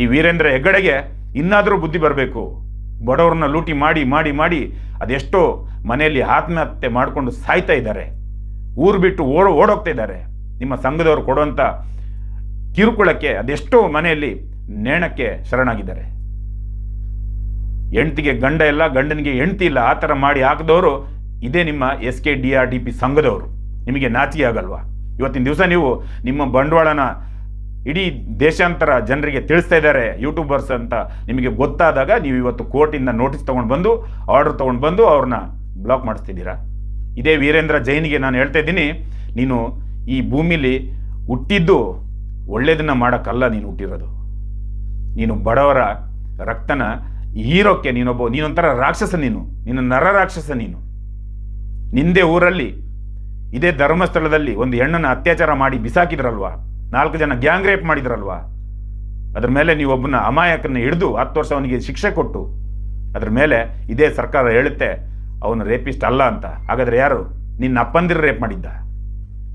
ಈ ವೀರೇಂದ್ರ ಹೆಗ್ಗಡೆಗೆ ಇನ್ನಾದರೂ ಬುದ್ಧಿ ಬರಬೇಕು. ಬಡವ್ರನ್ನ ಲೂಟಿ ಮಾಡಿ ಮಾಡಿ ಮಾಡಿ ಅದೆಷ್ಟೋ ಮನೆಯಲ್ಲಿ ಆತ್ಮಹತ್ಯೆ ಮಾಡಿಕೊಂಡು ಸಾಯ್ತಾ ಇದ್ದಾರೆ. ಊರು ಬಿಟ್ಟು ಓಡ, ಓಡೋಗ್ತಾ ಇದ್ದಾರೆ. ನಿಮ್ಮ ಸಂಘದವರು ಕೊಡುವಂಥ ಕಿರುಕುಳಕ್ಕೆ ಅದೆಷ್ಟೋ ಮನೆಯಲ್ಲಿ ನೇಣಕ್ಕೆ ಶರಣಾಗಿದ್ದಾರೆ. ಹೆಂಡ್ತಿಗೆ ಗಂಡ ಇಲ್ಲ, ಗಂಡನಿಗೆ ಹೆಂಡ್ತಿ ಇಲ್ಲ, ಆ ಥರ ಮಾಡಿ ಹಾಕಿದವರು ಇದೇ ನಿಮ್ಮ S K D R D P ಸಂಘದವರು. ನಿಮಗೆ ನಾಚಿಕೆ ಆಗಲ್ವಾ? ಇವತ್ತಿನ ದಿವಸ ನೀವು ನಿಮ್ಮ ಬಂಡವಾಳನ ಇಡೀ ದೇಶಾಂತರ ಜನರಿಗೆ ತಿಳಿಸ್ತಾ ಇದ್ದಾರೆ ಯೂಟ್ಯೂಬರ್ಸ್ ಅಂತ. ನಿಮಗೆ ಗೊತ್ತಾದಾಗ ನೀವು ಇವತ್ತು ಕೋರ್ಟಿಂದ ನೋಟಿಸ್ ತೊಗೊಂಡು ಬಂದು, ಆರ್ಡರ್ ತೊಗೊಂಡು ಬಂದು ಅವ್ರನ್ನ ಬ್ಲಾಕ್ ಮಾಡಿಸ್ತಿದ್ದೀರಾ? ಇದೇ ವೀರೇಂದ್ರ ಜೈನಿಗೆ ನಾನು ಹೇಳ್ತಾ ಇದ್ದೀನಿ, ನೀನು ಈ ಭೂಮಿಲಿ ಹುಟ್ಟಿದ್ದು ಒಳ್ಳೇದನ್ನು ಮಾಡೋಕ್ಕಲ್ಲ ನೀನು ಹುಟ್ಟಿರೋದು. ನೀನು ಬಡವರ ರಕ್ತನ ಹೀರೋಕ್ಕೆ ನೀನೊಬ್ಬ, ನೀನೊಂಥರ ರಾಕ್ಷಸ ನೀನು, ನಿನ್ನ ನರ ರಾಕ್ಷಸ ನೀನು. ನಿಂದೆ ಊರಲ್ಲಿ, ಇದೇ ಧರ್ಮಸ್ಥಳದಲ್ಲಿ ಒಂದು ಹೆಣ್ಣನ್ನು ಅತ್ಯಾಚಾರ ಮಾಡಿ ಬಿಸಾಕಿದ್ರಲ್ವಾ? ನಾಲ್ಕು ಜನ ಗ್ಯಾಂಗ್ ರೇಪ್ ಮಾಡಿದ್ರಲ್ವಾ? ಅದ್ರ ಮೇಲೆ ನೀವು ಒಬ್ಬನ ಅಮಾಯಕನ ಹಿಡಿದು ಹತ್ತು ವರ್ಷ ಅವನಿಗೆ ಶಿಕ್ಷೆ ಕೊಟ್ಟು, ಅದ್ರ ಮೇಲೆ ಇದೇ ಸರ್ಕಾರ ಹೇಳುತ್ತೆ, ಅವನು ರೇಪಿಸ್ಟ್ ಅಲ್ಲ ಅಂತ. ಹಾಗಾದ್ರೆ ಯಾರು? ನಿನ್ನ ಅಪ್ಪಂದಿರ ರೇಪ್ ಮಾಡಿದ್ದ.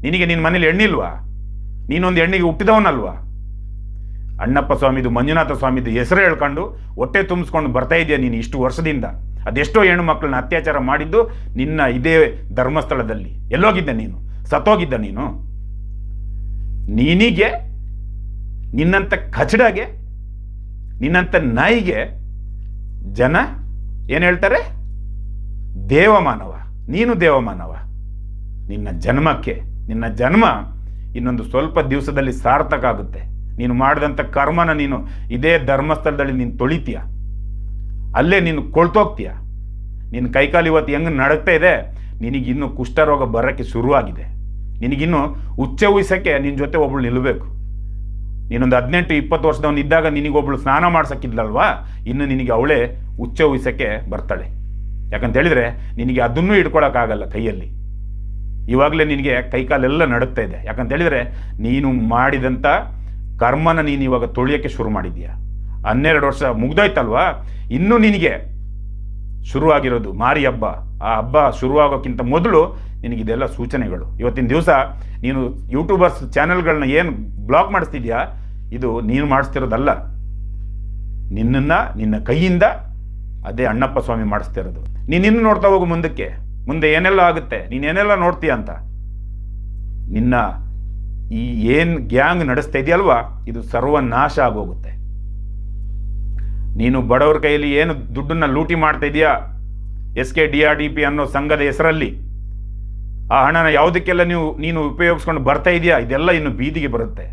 ನಿನಗೆ ನಿನ್ನ ಮನೇಲಿ ಹೆಣ್ಣಿಲ್ವಾ? ನೀನೊಂದು ಹೆಣ್ಣಿಗೆ ಹುಟ್ಟಿದವನಲ್ವಾ? ಅಣ್ಣಪ್ಪ ಸ್ವಾಮಿದು, ಮಂಜುನಾಥ ಸ್ವಾಮಿದು ಹೆಸರು ಹೇಳ್ಕೊಂಡು ಹೊಟ್ಟೆ ತುಂಬಿಸ್ಕೊಂಡು ಬರ್ತಾ ಇದೆಯಾ ನೀನು ಇಷ್ಟು ವರ್ಷದಿಂದ. ಅದೆಷ್ಟೋ ಹೆಣ್ಣು ಮಕ್ಕಳನ್ನ ಅತ್ಯಾಚಾರ ಮಾಡಿದ್ದು ನಿನ್ನ ಇದೇ ಧರ್ಮಸ್ಥಳದಲ್ಲಿ. ಎಲ್ಲೋಗಿದ್ದೆ ನೀನು? ಸತ್ತೋಗಿದ್ದ ನೀನು? ನೀನಿಗೆ ನಿನ್ನಂಥ ಕಚಡಗೆ ನಿನ್ನಂಥ ನಾಯಿಗೆ ಜನ ಏನು ಹೇಳ್ತಾರೆ? ದೇವಮಾನವ. ನೀನು ದೇವಮಾನವ. ನಿನ್ನ ಜನ್ಮಕ್ಕೆ, ನಿನ್ನ ಜನ್ಮ ಇನ್ನೊಂದು ಸ್ವಲ್ಪ ದಿವಸದಲ್ಲಿ ಸಾರ್ಥಕ ಆಗುತ್ತೆ. ನೀನು ಮಾಡಿದಂಥ ಕರ್ಮನ ನೀನು ಇದೇ ಧರ್ಮಸ್ಥಳದಲ್ಲಿ ನೀನು ತೊಳಿತೀಯ. ಅಲ್ಲೇ ನೀನು ಕೊಳ್ತೋಗ್ತೀಯ. ನಿನ್ನ ಕೈಕಾಲು ಇವತ್ತು ಹೆಂಗೆ ನಡಕ್ತಾ ಇದೆ? ನಿನಗಿನ್ನೂ ಕುಷ್ಠರೋಗ ಬರೋಕ್ಕೆ ಶುರುವಾಗಿದೆ. ನಿನಗಿನ್ನು ಉಚ್ಚ ಉಯಿಸೋಕ್ಕೆ ನಿನ್ನ ಜೊತೆ ಒಬ್ಳು ನಿಲ್ಲಬೇಕು ನೀನೊಂದು ಹದಿನೆಂಟು, ಇಪ್ಪತ್ತು ವರ್ಷದವನು ಇದ್ದಾಗ ನಿನಗೊಬ್ಳು ಸ್ನಾನ ಮಾಡ್ಸಕ್ಕಿದ್ಲಲ್ವಾ? ಇನ್ನು ನಿನಗೆ ಅವಳೇ ಉಚ್ಚ ಉಯಿಸೋಕ್ಕೆ ಬರ್ತಾಳೆ. ಯಾಕಂತ ಹೇಳಿದ್ರೆ ನಿನಗೆ ಅದನ್ನೂ ಹಿಡ್ಕೊಳಕ್ಕಾಗಲ್ಲ ಕೈಯಲ್ಲಿ. ಇವಾಗಲೇ ನಿನಗೆ ಕೈಕಾಲೆಲ್ಲ ನಡುಗ್ತಾ ಇದೆ. ಯಾಕಂತ ಹೇಳಿದ್ರೆ ನೀನು ಮಾಡಿದಂಥ ಕರ್ಮನ ನೀನು ಇವಾಗ ತೊಳೆಯೋಕ್ಕೆ ಶುರು ಮಾಡಿದ್ಯಾ ಹನ್ನೆರಡು ವರ್ಷ ಮುಗ್ದೋಯ್ತಲ್ವಾ? ಇನ್ನೂ ನಿನಗೆ ಶುರುವಾಗಿರೋದು ಮಾರಿ ಹಬ್ಬ. ಆ ಹಬ್ಬ ಶುರುವಾಗೋಕ್ಕಿಂತ ಮೊದಲು ನಿನಗಿದೆಲ್ಲ ಸೂಚನೆಗಳು. ಇವತ್ತಿನ ದಿವಸ ನೀನು ಯೂಟ್ಯೂಬರ್ಸ್ ಚಾನೆಲ್ಗಳನ್ನ ಏನು ಬ್ಲಾಕ್ ಮಾಡಿಸ್ತಿದ್ಯಾ? ಇದು ನೀನು ಮಾಡಿಸ್ತಿರೋದಲ್ಲ. ನಿನ್ನನ್ನು ನಿನ್ನ ಕೈಯಿಂದ ಅದೇ ಅಣ್ಣಪ್ಪ ಸ್ವಾಮಿ ಮಾಡಿಸ್ತಿರೋದು. ನೀನು ಇನ್ನು ನೋಡ್ತಾ ಹೋಗು ಮುಂದಕ್ಕೆ. ಮುಂದೆ ಏನೆಲ್ಲ ಆಗುತ್ತೆ? ನೀನು ಏನೆಲ್ಲ ನೋಡ್ತೀಯ ಅಂತ? ನಿನ್ನ ಈ ಏನು ಗ್ಯಾಂಗ್ ನಡೆಸ್ತಾ ಇದೆಯಲ್ವಾ? ಇದು ಸರ್ವನಾಶ ಆಗೋಗುತ್ತೆ. ನೀನು ಬಡವರ ಕೈಯಲ್ಲಿ ಏನು ದುಡ್ಡನ್ನು ಲೂಟಿ ಮಾಡ್ತಾ ಇದೆಯಾ? S K D R D P ಅನ್ನೋ ಸಂಘದ ಹೆಸರಲ್ಲಿ ಆ ಹಣನ ಯಾವುದಕ್ಕೆಲ್ಲ ನೀವು, ನೀನು ಉಪಯೋಗಿಸ್ಕೊಂಡು ಬರ್ತಾ ಇದೆಯಾ? ಇದೆಲ್ಲ ಇನ್ನು ಬೀದಿಗೆ ಬರುತ್ತೆ.